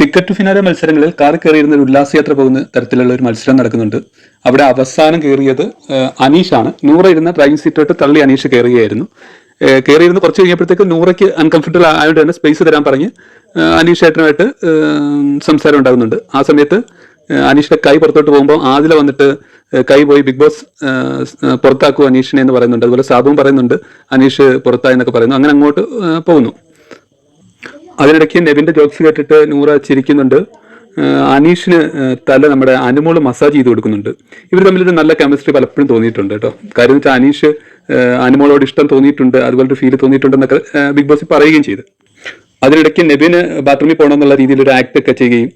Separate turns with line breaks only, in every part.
Ticket finale മത്സരങ്ങളിൽ car കയറിയിരുന്ന ഒരു ഉല്ലാസയാത്ര പോകുന്ന തരത്തിലുള്ള ഒരു മത്സരം നടക്കുന്നുണ്ട്. അവിടെ അവസാനം കയറിയത് അനീഷ് അനീഷാണ്. നൂറ ഇരുന്ന ഡ്രൈവിംഗ് സീറ്റോട്ട് തള്ളി അനീഷ് കയറുകയായിരുന്നു. കയറിയിരുന്ന് കുറച്ച് കഴിഞ്ഞപ്പോഴത്തേക്ക് നൂറയ്ക്ക് അൺകംഫർട്ടബിൾ ആയതുകൊണ്ട് തന്നെ സ്പേസ് തരാൻ പറഞ്ഞ് അനീഷ് ഏട്ടനുമായിട്ട് സംസാരം ഉണ്ടാകുന്നുണ്ട്. ആ സമയത്ത് അനീഷിന്റെ കൈ പുറത്തോട്ട് പോകുമ്പോൾ ആദില വന്നിട്ട് കൈ പോയി ബിഗ് ബോസ് പുറത്താക്കൂ അനീഷിനെ എന്ന് പറയുന്നുണ്ട്. അതുപോലെ സാബുവും പറയുന്നുണ്ട് അനീഷ് പുറത്തായെന്നൊക്കെ പറയുന്നു. അങ്ങനെ അങ്ങോട്ട് പോകുന്നു. അതിനിടയ്ക്ക് നെവിന്റെ ജോക്സ് കേട്ടിട്ട് നൂറ ചിരിക്കുന്നുണ്ട്. അനീഷിന് തല നമ്മുടെ അനുമോൾ മസാജ് ചെയ്ത് കൊടുക്കുന്നുണ്ട്. ഇവർ തമ്മിലൊരു നല്ല കെമിസ്ട്രി പലപ്പോഴും തോന്നിയിട്ടുണ്ട് കേട്ടോ. കാര്യം വെച്ചാൽ അനീഷ് അനുമോളോട് ഇഷ്ടം തോന്നിയിട്ടുണ്ട് അതുപോലൊരു ഫീൽ തോന്നിയിട്ടുണ്ടെന്നൊക്കെ ബിഗ് ബോസ് പറയുകയും ചെയ്തു. അതിനിടയ്ക്ക് നെബിന് ബാത്റൂമിൽ പോകണം എന്നുള്ള രീതിയിൽ ഒരു ആക്ട് ഒക്കെ ചെയ്യുകയും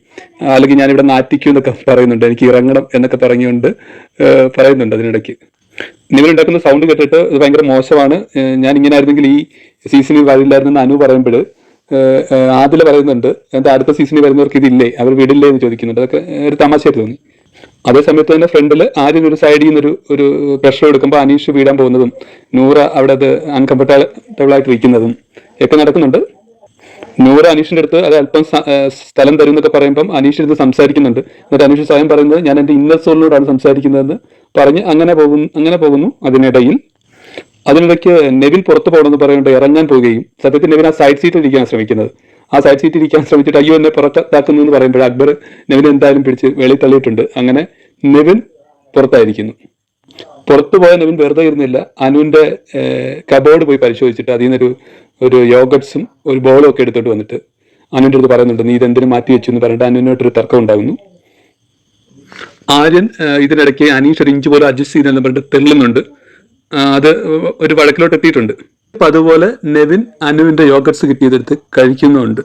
അല്ലെങ്കിൽ ഞാനിവിടെ നാറ്റിക്കും എന്നൊക്കെ പറയുന്നുണ്ട്. എനിക്ക് ഇറങ്ങണം എന്നൊക്കെ പറഞ്ഞുകൊണ്ട് പറയുന്നുണ്ട് അതിനിടയ്ക്ക്. ഉണ്ടാക്കുന്ന സൗണ്ട് കേട്ടിട്ട് ഇത് ഭയങ്കര മോശമാണ്. ഞാൻ ഇങ്ങനെ ആയിരുന്നെങ്കിൽ ഈ സീസണിൽ വരില്ലായിരുന്നെന്ന് അനു പറയുമ്പോൾ ആദില പറയുന്നുണ്ട് എന്താ അടുത്ത സീസണിൽ വരുന്നവർക്ക് ഇതില്ലേ? അവർ വീടില്ലേ? എന്ന് ചോദിക്കുന്നുണ്ട്. അതൊക്കെ ഒരു തമാശയായിട്ട് തോന്നി. അതേ സമയത്ത് തന്നെ ഫ്രണ്ടിൽ ആദ്യം ഒരു സൈഡിൽ നിന്ന് ഒരു ഒരു പ്രഷർ എടുക്കുമ്പോൾ അനീഷ് വീടാൻ പോകുന്നതും നൂറ അവിടെ അത് അൺകംഫർട്ടബിൾ ആയിട്ട് ഇരിക്കുന്നതും ഒക്കെ നടക്കുന്നുണ്ട്. നൂറ് അനീഷിന്റെ അടുത്ത് അത് അല്പം സ്ഥലം തരും എന്നൊക്കെ പറയുമ്പം അനീഷ് എടുത്ത് സംസാരിക്കുന്നുണ്ട്. എന്നിട്ട് അനീഷ് സ്വയം പറയുന്നത് ഞാൻ എന്റെ ഇന്നർ സോളിനോടാണ് സംസാരിക്കുന്നതെന്ന് പറഞ്ഞ് അങ്ങനെ പോകുന്നു അങ്ങനെ പോകുന്നു അതിനിടയിൽ. അതിനിടയ്ക്ക് നെവിൻ പുറത്തു പോകണമെന്ന് പറയുന്നുണ്ട് ഇറങ്ങാൻ പോവുകയും സത്യത്തിൽ നെവിൻ ആ സൈഡ് സീറ്റിൽ ഇരിക്കാൻ ശ്രമിക്കുന്നത്. ആ സൈഡ് സീറ്റിൽ ഇരിക്കാൻ ശ്രമിച്ചിട്ട് അയ്യോ എന്നെ പുറത്താക്കുന്നു എന്ന് പറയുമ്പോൾ അക്ബർ നെവിൻ എന്തായാലും പിടിച്ച് വെളി തള്ളിയിട്ടുണ്ട് അങ്ങനെ നെവിൻ പുറത്തായിരിക്കുന്നു. പുറത്തു പോയ നെവിൻ വെറുതെ ഇരുന്നില്ല. അനുവിന്റെ കബോർഡ് പോയി പരിശോധിച്ചിട്ട് അതിൽ നിന്നൊരു ഒരു യോഗട്സും ഒരു ബോളും ഒക്കെ എടുത്തിട്ട് വന്നിട്ട് അനുവിന്റെ അടുത്ത് പറയുന്നുണ്ട് നീ ഇതെന്തിനും മാറ്റി വെച്ചു? എന്ന് പറഞ്ഞിട്ട് അനുവിനോട്ടൊരു തർക്കം ഉണ്ടാകുന്നു. ആര്യൻ ഇതിനിടയ്ക്ക് അനീഷ് ഒരു ഇഞ്ച് പോലും അഡ്ജസ്റ്റ് ചെയ്തെന്ന് പറഞ്ഞിട്ട് തെള്ളുന്നുണ്ട്. അത് ഒരു വഴക്കിലോട്ട് എത്തിയിട്ടുണ്ട് അപ്പൊ അതുപോലെ നെവിൻ അനുവിന്റെ യോഗർട്സ് കിട്ടിയതെടുത്ത് കഴിക്കുന്നുമുണ്ട്